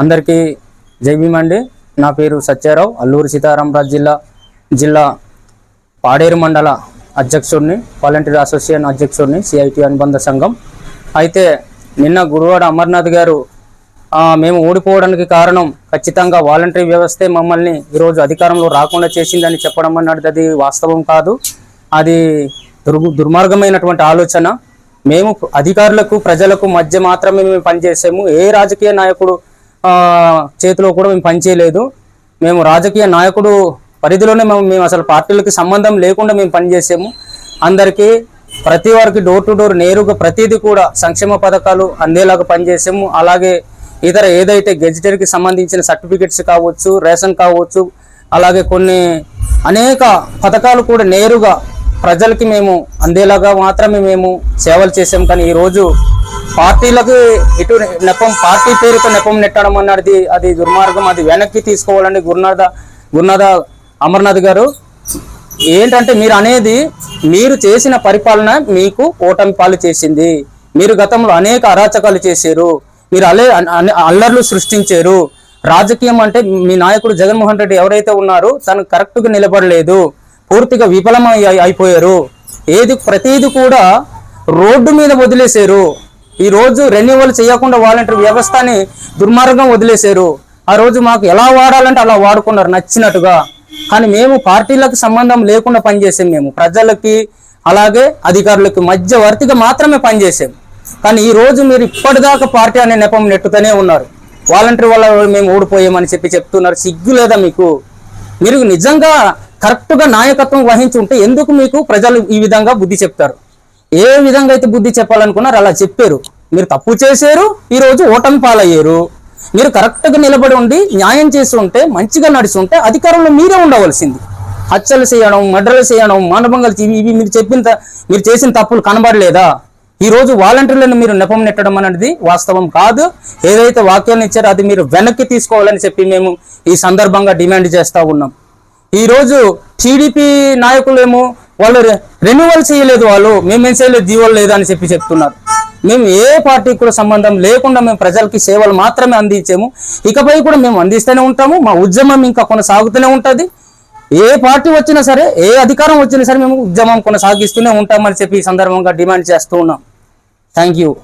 అందరికీ జై భీమ్ నా పేరు సత్యారావు అల్లూరు సీతారామరాజు జిల్లా జిల్లా పాడేరు మండల అధ్యక్షుడిని వాలంటీర్ అసోసియేషన్ అధ్యక్షుడిని సిఐటి అనుబంధ సంఘం. అయితే నిన్న గురువాడ అమర్నాథ్ గారు మేము ఓడిపోవడానికి కారణం ఖచ్చితంగా వాలంటరీ వ్యవస్థే మమ్మల్ని ఈరోజు అధికారంలో రాకుండా చేసిందని చెప్పడం అన్నది అది వాస్తవం కాదు. అది దుర్గు దుర్మార్గమైనటువంటి ఆలోచన. మేము అధికారులకు ప్రజలకు మధ్య మాత్రమే మేము పనిచేసాము. ఏ రాజకీయ నాయకుడు చేతిలో కూడా మేము పనిచేయలేదు. మేము రాజకీయ నాయకుడు పరిధిలోనే మేము మేము అసలు పార్టీలకి సంబంధం లేకుండా మేము పనిచేసాము. అందరికీ ప్రతి వారికి డోర్ టు డోర్ నేరుగా ప్రతిదీ కూడా సంక్షేమ పథకాలు అందేలాగా పనిచేసాము. అలాగే ఇతర ఏదైతే గెజిటర్కి సంబంధించిన సర్టిఫికెట్స్ కావచ్చు రేషన్ కావచ్చు అలాగే కొన్ని అనేక పథకాలు కూడా నేరుగా ప్రజలకి మేము అందేలాగా మాత్రమే మేము సేవలు చేసాం కానీ ఈరోజు పార్టీలకు ఇటు నెపం పార్టీ పేరుతో నెపం నెట్టడం అన్నది అది దుర్మార్గం. అది వెనక్కి తీసుకోవాలండి గురునాథ గురునాథ అమర్నాథ్ గారు ఏంటంటే మీరు అనేది మీరు చేసిన పరిపాలన మీకు ఓటమి పాలు చేసింది. మీరు గతంలో అనేక అరాచకాలు చేశారు. మీరు అలే అల్లర్లు సృష్టించారు. రాజకీయం అంటే మీ నాయకుడు జగన్మోహన్ రెడ్డి ఎవరైతే ఉన్నారో తను కరెక్ట్గా నిలబడలేదు. పూర్తిగా విఫలమై అయిపోయారు. ఏది ప్రతిది కూడా రోడ్డు మీద వదిలేశారు. ఈ రోజు రెన్యువల్ చేయకుండా వాలంటీర్ వ్యవస్థని దుర్మార్గం వదిలేశారు. ఆ రోజు మాకు ఎలా వాడాలంటే అలా వాడుకున్నారు నచ్చినట్టుగా. కానీ మేము పార్టీలకు సంబంధం లేకుండా పనిచేసాం మేము. ప్రజలకి అలాగే అధికారులకి మధ్యవర్తిగా మాత్రమే పనిచేసాం. కానీ ఈ రోజు మీరు ఇప్పటిదాకా పార్టీ అనే నెపం నెట్టుతూనే ఉన్నారు. వాలంటీర్ వల్ల మేము ఓడిపోయామని చెప్పి చెప్తున్నారు. సిగ్గు లేదా మీకు? మీరు నిజంగా కరెక్ట్గా నాయకత్వం వహించి ఉంటే ఎందుకు మీకు ప్రజలు ఈ విధంగా బుద్ధి చెప్తారు? ఏ విధంగా అయితే బుద్ధి చెప్పాలనుకున్నారో అలా చెప్పారు. మీరు తప్పు చేశారు ఈరోజు ఓటమి పాలయ్యారు. మీరు కరెక్ట్గా నిలబడి ఉండి న్యాయం చేసి ఉంటే మంచిగా నడిచి ఉంటే అధికారంలో మీరే ఉండవలసింది. హత్యలు చేయడం మర్డర్లు చేయడం మానభంగాలు ఇవి మీరు చెప్పిన మీరు చేసిన తప్పులు కనబడలేదా? ఈ రోజు వాలంటీర్లను మీరు నెపం నెట్టడం అనేది వాస్తవం కాదు. ఏదైతే వాక్యాన్ని ఇచ్చారో అది మీరు వెనక్కి తీసుకోవాలని చెప్పి మేము ఈ సందర్భంగా డిమాండ్ చేస్తా ఉన్నాం. ఈరోజు టీడీపీ నాయకులేమో వాళ్ళు రె- రెన్యువల్ చేయలేదు వాళ్ళు మేమేం చేయలేదు దీవల్ లేదు అని చెప్పి చెప్తున్నారు. మేము ఏ పార్టీకి కూడా సంబంధం లేకుండా మేము ప్రజలకి సేవలు మాత్రమే అందించాము. ఇకపై కూడా మేము అందిస్తూనే ఉంటాము మా ఉద్యమం ఇంకా కొనసాగుతూనే ఉంటుంది. ఏ పార్టీ వచ్చినా సరే ఏ అధికారం వచ్చినా సరే మేము ఉద్యమం కొనసాగిస్తూనే ఉంటామని చెప్పి ఈ సందర్భంగా డిమాండ్ చేస్తూ ఉన్నాం. Thank you.